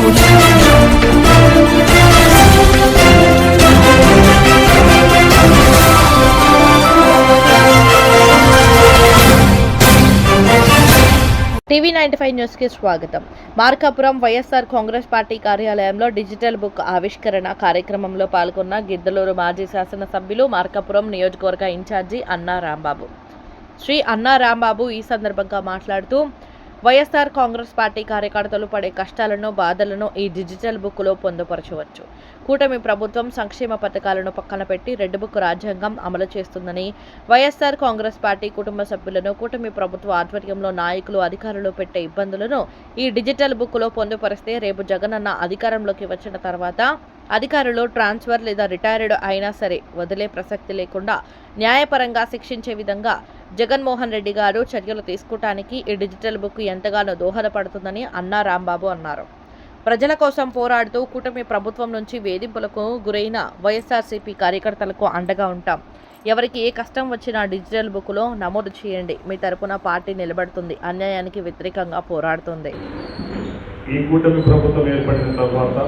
TV ninety five న్యూస్కి స్వాగతం. Markapuram YSR Congress party కార్యాలయంలో డిజిటల్ బుక్ ఆవిష్కరణ కార్యక్రమంలో పాల్గొన్న గిద్దలూరు మాజీ శాసనసభ్యులు మార్కాపురం నియోజకవర్గ ఇన్ఛార్జి అన్నా రాంబాబు. శ్రీ అన్నా రాంబాబు ఈ సందర్భంగా మాట్లాడుతూ వైఎస్ఆర్ కాంగ్రెస్ పార్టీ కార్యకర్తలు పడే కష్టాలను బాధలను ఈ డిజిటల్ బుక్లో పొందుపరచవచ్చు. కూటమి ప్రభుత్వం సంక్షేమ పథకాలను పక్కన పెట్టి రెడ్ బుక్ రాజ్యాంగం అమలు చేస్తుందని వైఎస్ఆర్ కాంగ్రెస్ పార్టీ కుటుంబ సభ్యులను కూటమి ప్రభుత్వ ఆధ్వర్యంలో నాయకులు అధికారులు పెట్టే ఇబ్బందులను ఈ డిజిటల్ బుక్లో పొందుపరిస్తే రేపు జగనన్న అధికారంలోకి వచ్చిన తర్వాత అధికారులు ట్రాన్స్ఫర్ లేదా రిటైర్డ్ అయినా సరే వదిలే ప్రసక్తి లేకుండా న్యాయపరంగా శిక్షించే విధంగా జగన్మోహన్ రెడ్డి గారు చర్యలు తీసుకోవటానికి ఈ డిజిటల్ బుక్ ఎంతగానో దోహదపడుతుందని అన్నా రాంబాబు అన్నారు. ప్రజల కోసం పోరాడుతూ కూటమి ప్రభుత్వం నుంచి వేధింపులకు గురైన వైఎస్ఆర్సీపీ కార్యకర్తలకు అండగా ఉంటాం. ఎవరికి ఏ కష్టం వచ్చినా డిజిటల్ బుక్లో నమోదు చేయండి. మీ తరపున పార్టీ నిలబడుతుంది. అన్యాయానికి వ్యతిరేకంగా పోరాడుతుంది. ఈ కూటమి ప్రభుత్వం ఏర్పడిన తర్వాత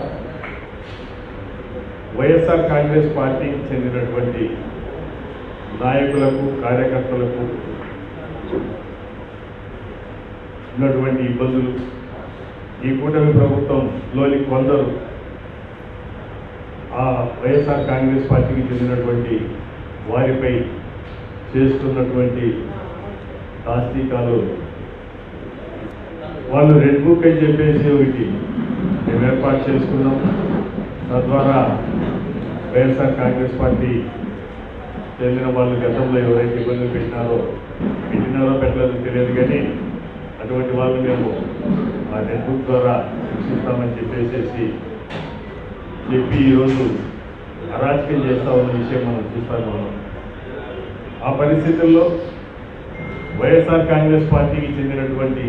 వైఎస్ఆర్ కాంగ్రెస్ పార్టీకి చెందినటువంటి నాయకులకు కార్యకర్తలకు ఉన్నటువంటి ఇబ్బందులు ఈ కూటమి ప్రభుత్వంలోని కొందరు ఆ వైఎస్ఆర్ కాంగ్రెస్ పార్టీకి చెందినటువంటి వారిపై చేస్తున్నటువంటి దాష్టికాలు. వాళ్ళు రెడ్ బుక్ అని చెప్పేసి ఒకటి మేము ఏర్పాటు చేసుకున్నాం. తద్వారా వైఎస్ఆర్ కాంగ్రెస్ పార్టీ చెందిన వాళ్ళు గతంలో ఎవరైతే ఇబ్బందులు పెట్టినారో పెట్టినారో పెట్టలేదో తెలియదు కానీ అటువంటి వాళ్ళు మేము ఆ రెడ్ ద్వారా శిక్షిస్తామని చెప్పేసేసి చెప్పి ఈరోజు అరాచకం చేస్తా ఉన్న విషయం మనం చూస్తాను మనం. ఆ పరిస్థితుల్లో వైఎస్ఆర్ కాంగ్రెస్ పార్టీకి చెందినటువంటి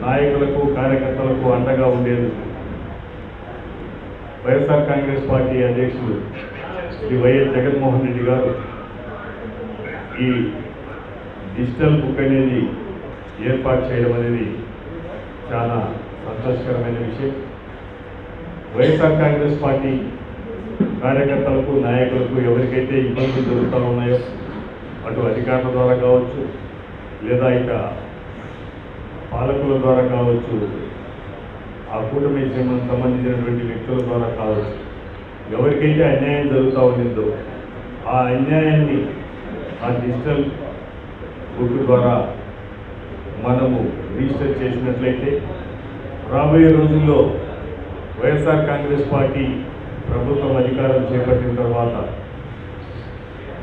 నాయకులకు కార్యకర్తలకు అండగా ఉండేది వైఎస్ఆర్ కాంగ్రెస్ పార్టీ అధ్యక్షుడు శ్రీ వైఎస్ జగన్మోహన్ రెడ్డి గారు ఈ డిజిటల్ బుక్ అనేది ఏర్పాటు చేయడం అనేది చాలా సంతోషకరమైన విషయం. వైఎస్ఆర్ కాంగ్రెస్ పార్టీ కార్యకర్తలకు నాయకులకు ఎవరికైతే ఇబ్బందులు జరుగుతూ ఉన్నాయో అటు అధికారుల ద్వారా కావచ్చు లేదా ఇక పాలకుల ద్వారా కావచ్చు ఆ కూటమి సంబంధించినటువంటి వ్యక్తుల ద్వారా కావచ్చు ఎవరికైతే అన్యాయం జరుగుతూ ఉండిందో ఆ అన్యాయాన్ని ఆ డిజిటల్ బుక్ ద్వారా మనము రిజిస్టర్ చేసినట్లయితే రాబోయే రోజుల్లో వైఎస్ఆర్ కాంగ్రెస్ పార్టీ ప్రభుత్వం అధికారం చేపట్టిన తర్వాత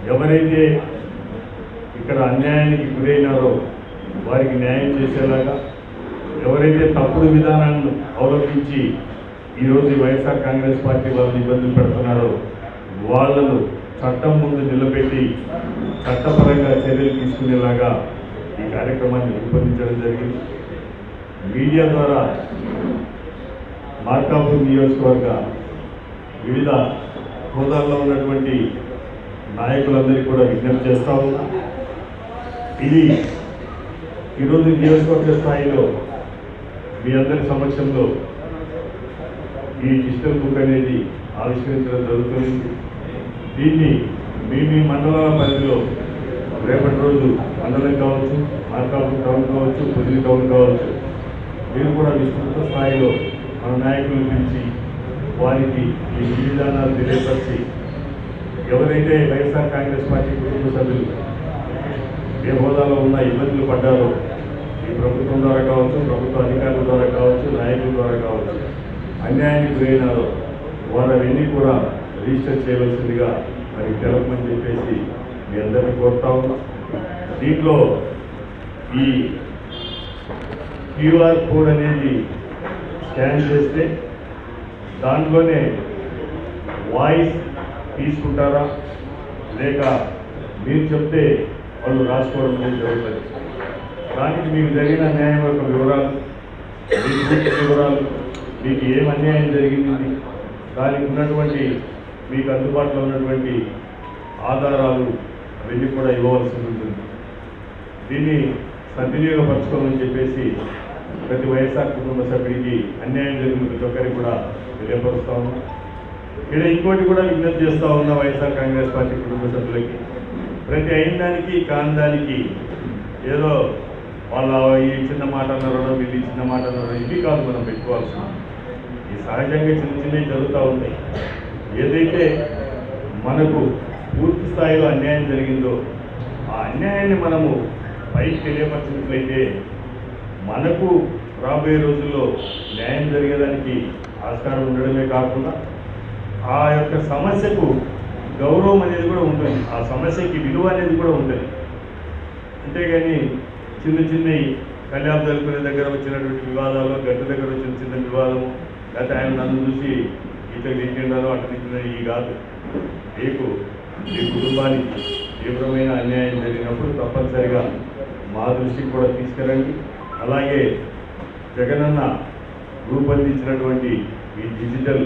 ఎవరైతే ఇక్కడ అన్యాయానికి గురైనారో వారికి న్యాయం చేసేలాగా ఎవరైతే తప్పుడు విధానాలను అవలంబించి ఈరోజు వైఎస్ఆర్ కాంగ్రెస్ పార్టీ వాళ్ళని ఇబ్బందులు పెడుతున్నారో వాళ్ళను చట్టం ముందు నిలబెట్టి చట్టపరంగా చర్యలు తీసుకునేలాగా ఈ కార్యక్రమాన్ని రూపొందించడం జరిగింది. మీడియా ద్వారా మార్కాపూర్ నియోజకవర్గ వివిధ హోదాల్లో ఉన్నటువంటి నాయకులందరికీ కూడా విజ్ఞప్తి చేస్తా ఉన్నా. ఇది ఈరోజు నియోజకవర్గ స్థాయిలో మీ అందరి సమక్షంలో ఈ డిజిటల్ బుక్ అనేది ఆవిష్కరించడం జరుగుతుంది. దీన్ని మీ మీ మండలాల పరిధిలో రేపటి రోజు మండలం కావచ్చు మార్కాపు టౌన్ కావచ్చు పొదిలి టౌన్ కావచ్చు మీరు కూడా విస్తృత స్థాయిలో మన నాయకులను పిలిచి వారికి ఈ విధానాలు తెలియపరిచి ఎవరైతే వైఎస్ఆర్ కాంగ్రెస్ పార్టీ కుటుంబ సభ్యులు ఏ హోదాలో ఉన్న ఇబ్బందులు పడ్డారో ఈ ప్రభుత్వం ద్వారా కావచ్చు ప్రభుత్వ అధికారుల ద్వారా కావచ్చు నాయకుల ద్వారా కావచ్చు అన్యాయానికి గురైనారో వారవన్నీ కూడా రిజిస్టర్ చేయవలసిందిగా మరి తెలపమని చెప్పేసి మీ అందరినీ కోరుతా ఉన్నాం. దీంట్లో ఈ క్యూఆర్ కోడ్ అనేది స్కాన్ చేస్తే దాంట్లోనే వాయిస్ తీసుకుంటారా? లేక మీరు చెప్తే వాళ్ళు రాసుకోవడం అనేది జరుగుతుంది. దానికి మీకు జరిగిన అన్యాయం యొక్క వివరాలు మీ పూర్తి వివరాలు మీకు ఏం అన్యాయం జరిగింది దానికి ఉన్నటువంటి మీకు అందుబాటులో ఉన్నటువంటి ఆధారాలు అవన్నీ కూడా ఇవ్వవలసి ఉంటుంది. దీన్ని సద్వినియోగపరచుకోమని చెప్పేసి ప్రతి వైఎస్ఆర్ కుటుంబ సభ్యుడికి అన్యాయం జరిగిన ప్రతి ఒక్కరికి కూడా తెలియపరుస్తా ఉన్నాం. ఇక్కడ ఇంకోటి కూడా విజ్ఞప్తి చేస్తూ ఉన్నా వైఎస్ఆర్ కాంగ్రెస్ పార్టీ కుటుంబ సభ్యులకి. ప్రతి అయిన దానికి కాని దానికి ఏదో వాళ్ళ ఈ చిన్న మాట అన్నారో వీళ్ళు ఈ చిన్న మాట అన్నారో ఇవి కాదు మనం పెట్టుకోవాల్సిన ఈ సహజంగా చిన్న చిన్నవి జరుగుతూ ఉంటాయి. ఏదైతే మనకు పూర్తి స్థాయిలో అన్యాయం జరిగిందో ఆ అన్యాయాన్ని మనము పైకి తెలియపరిచినట్లయితే మనకు రాబోయే రోజుల్లో న్యాయం జరిగేదానికి ఆస్కారం ఉండడమే కాకుండా ఆ యొక్క సమస్యకు గౌరవం అనేది కూడా ఉంటుంది. ఆ సమస్యకి విలువ అనేది కూడా ఉంటుంది. అంతేగాని చిన్న చిన్నవి కళ్యాణ్ జరుపుకునే దగ్గర వచ్చినటువంటి వివాదాలు గట్టు దగ్గర వచ్చిన చిన్న వివాదము లేకపోతే ఆయన నన్ను చూసి ఇతను తింటున్నారో అటు తింటున్నారు ఈ కాదు. మీకు మీ కుటుంబానికి తీవ్రమైన అన్యాయం జరిగినప్పుడు తప్పనిసరిగా మా దృష్టికి కూడా తీసుకురండి అలాగే జగనన్న రూపొందించినటువంటి ఈ డిజిటల్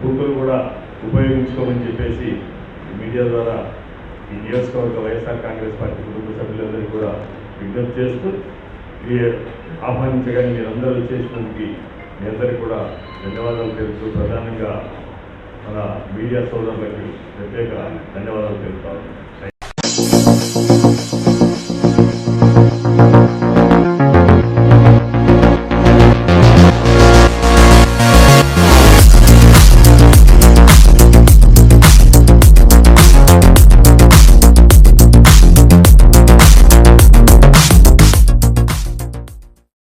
బూతులు కూడా ఉపయోగించుకోమని చెప్పేసి మీడియా ద్వారా ఈ నియోజకవర్గ వైఎస్ఆర్ కాంగ్రెస్ పార్టీ కుటుంబ సభ్యులందరికీ కూడా విజ్ఞప్తి చేస్తూ ఆహ్వానించగానే మీరందరూ చేసినందుకు మీ అందరికీ కూడా ధన్యవాదాలు తెలుపుతూ ప్రధానంగా మన మీడియా సోదరులకి ప్రత్యేక ధన్యవాదాలు తెలుపుతాను.